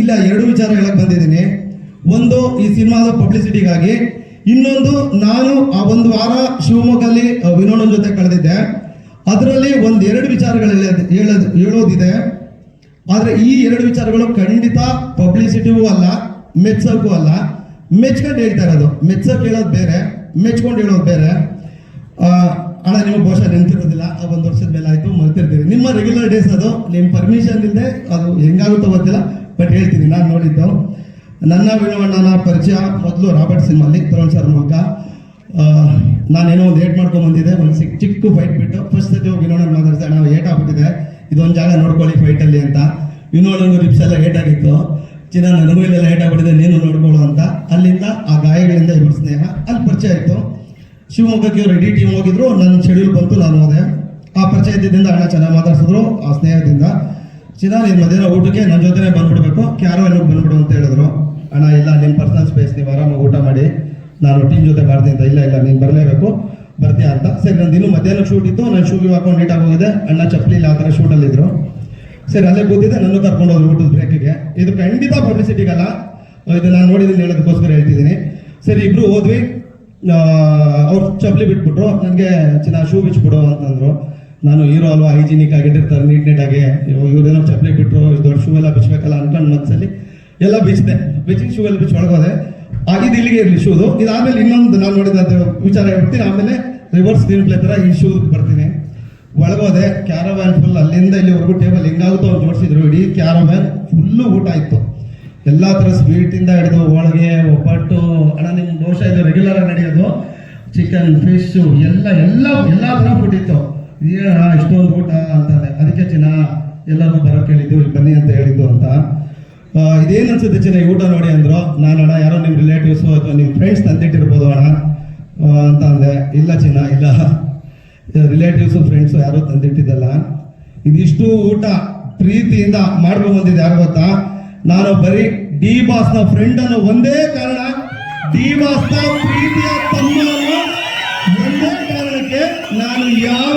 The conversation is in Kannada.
ಇಲ್ಲ, ಎರಡು ವಿಚಾರ ಹೇಳಕ್ ಬಂದಿದ್ದೀನಿ. ಒಂದು ಈ ಸಿನಿಮಾದ ಪಬ್ಲಿಸಿಟಿಗಾಗಿ ಇನ್ನೊಂದು ನಾನು ಆ ಒಂದು ವಾರ ಶಿವಮೊಗ್ಗದಲ್ಲಿ ವಿನೋಡನ್ ಜೊತೆ ಕಳೆದಿದ್ದೆ. ಅದರಲ್ಲಿ ಒಂದು ಎರಡು ವಿಚಾರಗಳು ಹೇಳೋದು, ಹೇಳೋದ್, ಹೇಳೋದಿದೆ. ಆದರೆ ಈ ಎರಡು ವಿಚಾರಗಳು ಖಂಡಿತ ಪಬ್ಲಿಸಿಟಿಗೂ ಅಲ್ಲ ಮೆಚ್ಚಕ್ಕೂ ಅಲ್ಲ. ಮೆಚ್ಕೊಂಡು ಹೇಳ್ತಾ ಇರೋದು. ಮೆಚ್ಚಕ್ ಹೇಳೋದು ಬೇರೆ, ಮೆಚ್ಕೊಂಡು ಹೇಳೋದು ಬೇರೆ. ಅಣ್ಣ ನೀವು ಬಹುಶಃ ನೆನ್ಪಿರೋದಿಲ್ಲ, ಆ ಒಂದು ವರ್ಷದ ಮೇಲೆ ಆಯ್ತು ಮರ್ತಿರ್ತೀರಿ ನಿಮ್ಮ ರೆಗ್ಯುಲರ್ ಡೇಸ್ ಅದು ನಿಮ್ಮ ಪರ್ಮಿಷನ್ ಇಲ್ಲದೆ ಅದು ಹೆಂಗಾಗುತ್ತೋ ಗೊತ್ತಿಲ್ಲ. ಬಟ್ ಹೇಳ್ತೀನಿ ನಾನು ನೋಡಿದ್ದು. ನನ್ನ ವಿನೋಣ್ಣನ ಪರಿಚಯ ಮೊದಲು ರಾಬರ್ಟ್ ಸಿನಿಮಾಲಿ ತರುಣ್ ಸರ್ ಆ, ನಾನೇನೋ ಒಂದು ಏಟ್ ಮಾಡ್ಕೊಂಡು ಬಂದಿದ್ದೆ ಒಂದು ಚಿಕ್ಕ ಚಿಕ್ಕ ಫೈಟ್ ಬಿಟ್ಟು ಫಸ್ಟ್ ಸತಿ ಹೋಗಿ ವಿನೋಣ್ಣ ಮಾತಾಡ್ತಾ ನಾವು ಏಟ್ ಆಗ್ಬಿಟ್ಟಿದೆ ಇದೊಂದು ಜಾಗ ನೋಡ್ಕೊಳ್ಳಿ ಫೈಟಲ್ಲಿ ಅಂತ. ವಿನೋಣ್ಣ ರಿಪ್ಸ್ ಎಲ್ಲ ಏಟ್ ಆಗಿತ್ತು. ಚಿನ್ನ ನನಗೂ ಏಟ್ ಆಗ್ಬಿಟ್ಟಿದೆ ನೀನು ನೋಡ್ಕೊಳ್ಳೋ ಅಂತ. ಅಲ್ಲಿಂದ ಆ ಗಾಯಗಳಿಂದ ಇಬ್ಬರು ಸ್ನೇಹ ಅಲ್ಲಿ ಪರಿಚಯ ಆಯಿತು. ಶಿವಮೊಗ್ಗಕ್ಕೆ ಇವರು ಇಡೀ ಟೀಮ್ ಹೋಗಿದ್ರು ನನ್ನ ಶೆಡ್ಯೂಲ್ ಬಂತು ನಾನು ಹೋದೆ. ಆ ಪರಿಚಯದಿಂದ ಅಣ್ಣ ಚೆನ್ನಾಗಿ ಮಾತಾಡ್ಸಿದ್ರು ಆ ಸ್ನೇಹದಿಂದ. ಚಿನ್ನ ನೀನು ಮಧ್ಯಾಹ್ನ ಊಟಕ್ಕೆ ನನ್ನ ಜೊತೆನೇ ಬಂದ್ಬಿಡ್ಬೇಕು. ಕ್ಯಾರವನ್ಗೆ ಬಂದ್ಬಿಡು ಅಂತ ಹೇಳಿದ್ರು. ಅಣ್ಣ, ಇಲ್ಲ ನಿಮ್ಮ ಪರ್ಸನಲ್ ಸ್ಪೇಸ್ ನೀವು ಆರಾಮಾಗಿ ಊಟ ಮಾಡಿ. ನಾನು ಟೀಮ್ ಜೊತೆ ಮಾಡ್ತೀನಿ ಅಂತ, ಇಲ್ಲ ಇಲ್ಲ, ನೀನು ಬರಲೇಬೇಕು. ಬರ್ತೀಯಾ ಅಂತ. ಸರಿ, ನಂದು ಇನ್ನೂ ಮಧ್ಯಾಹ್ನ ಶೂಟ್ ಇತ್ತು. ನಾನು ಶೂಗೆ ಹಾಕೊಂಡು ನೀಟಾಗಿ ಹೋಗಿದೆ ಅಣ್ಣ ಚಪ್ಪಲಿ ಇಲ್ಲ, ಆ ಥರ ಶೂಟಲ್ಲಿ ಇದ್ರು. ಸರಿ, ಅಲ್ಲೇ ಕೂತಿದ್ದೆ. ನನ್ನ ಕರ್ಕೊಂಡು ಹೋದ್ರು ಊಟದ ಬ್ರೇಕಿಗೆ ಇದು ಖಂಡಿತ ಪಬ್ಲಿಸಿಟಿಗಲ್ಲ ಇದು ನಾನು ನೋಡಿದ್ದೀನಿ, ಹೇಳೋದಕ್ಕೋಸ್ಕರ ಹೇಳ್ತಿದ್ದೀನಿ. ಸರಿ, ಇಬ್ರು ಹೋದ್ವಿ. ಅವ್ರು ಚಪ್ಪಲಿ ಬಿಟ್ಬಿಟ್ರು. ನನಗೆ ಚಿನ್ನ ಶೂ ಬಿಚ್ಬಿಡು ಅಂತಂದ್ರು ನಾನು ಹೀರೋ ಅಲ್ವಾ, ಹೈಜಿನಿಕ್ ಆಗಿಟ್ಟಿರ್ತಾರೆ ನೀಟ್ ನೀಟಾಗಿ ಇವ್ರೇನೋ ಚಪ್ಪಲಿ ಬಿಟ್ಟರು ದೊಡ್ಡ ಶೂ ಎಲ್ಲ ಬಿಚ್ಚಬೇಕಲ್ಲ ಅನ್ಕೊಂಡು ಮನಸ್ಸಲ್ಲಿ ಎಲ್ಲ ಬಿಚ್ಚಿದೆ ಬಿಚ್ಚಿ ಶೂ ಎಲ್ಲ ಬಿಚ್ಚಿ ಒಳಗೋದೆ. ಆಗಿದ್ದು ಇಲ್ಲಿಗೆ ಇರಲಿ ಶೂದು ಆಮೇಲೆ ಇನ್ನೊಂದು ನಾನು ನೋಡಿದ ವಿಚಾರ ಹೇಳ್ತೀನಿ. ಆಮೇಲೆ ರಿವರ್ಸ್ ಸ್ಕ್ರೀನ್ ಪ್ಲೇ ಥರ ಈ ಶೂ ಬರ್ತೀನಿ. ಒಳಗೋದೆ ಕ್ಯಾರವ್ಯಾನ್ ಫುಲ್ ಅಲ್ಲಿಂದ ಇಲ್ಲಿವರೆಗೂ ಟೇಬಲ್ ಹೆಂಗಾಗುತ್ತೋ ಅಂತ ನೋಡಿಸಿದ್ರು ಇಡೀ ಕ್ಯಾರವ್ಯಾನ್ ಫುಲ್ಲು ಊಟ ಇತ್ತು. ಎಲ್ಲ ಥರ ಸ್ವೀಟಿಂದ ಹಿಡಿದು ಹೋಳಿಗೆ, ಒಬ್ಬಟ್ಟು, ಅಣ್ಣ ನಿಮ್ಮ ದೋಷ ಇದು ರೆಗ್ಯುಲರ್ ಆಗಿ ನಡೆಯೋದು. ಚಿಕನ್ ಫಿಶ್ ಎಲ್ಲ ಎಲ್ಲ ಎಲ್ಲ ಥರ ಫುಡ್ ಇತ್ತು. ಏನಣ್ಣ ಇಷ್ಟೊಂದು ಊಟ ಅಂತಂದೆ ಅದಕ್ಕೆ ಚಿನ್ನ ಎಲ್ಲರೂ ಬರೋಕ್ಕೆ ಹೇಳಿದ್ದು, ಇಲ್ಲಿ ಬನ್ನಿ ಅಂತ ಹೇಳಿದ್ದು ಅಂತ. ಇದೇನು ಅನ್ಸುತ್ತೆ ಚಿನ್ನ ಊಟ ನೋಡಿ ಅಂದರು? ನಾನು ಅಣ್ಣ, ಯಾರೋ ನಿಮ್ಮ ರಿಲೇಟಿವ್ಸು ಅಥವಾ ನಿಮ್ಮ ಫ್ರೆಂಡ್ಸ್ ತಂದಿಟ್ಟಿರ್ಬೋದು ಅಣ್ಣ. ಅಂತ ಅಂದೆ. ಇಲ್ಲ ಚಿನ್ನ, ಇಲ್ಲ. ರಿಲೇಟಿವ್ಸು ಫ್ರೆಂಡ್ಸು ಯಾರು ತಂದಿಟ್ಟಿದ್ದಲ್ಲ. ಇದಿಷ್ಟು ಊಟ ಪ್ರೀತಿಯಿಂದ ಮಾಡ್ಕೊಂಡ್ ಬಂದಿದ್ದು ಯಾರು ಗೊತ್ತಾ? ನಾನು ಬರೀ ಡಿ ಬಾಸ್ನ ಫ್ರೆಂಡ್ ಅನ್ನೋ ಒಂದೇ ಕಾರಣ. ಡಿ ಬಾಸ್ನ ಪ್ರೀತಿಯ ತಮ್ಮ ಒಂದೇ ಕಾರಣಕ್ಕೆ ನಾನು ಯಾವ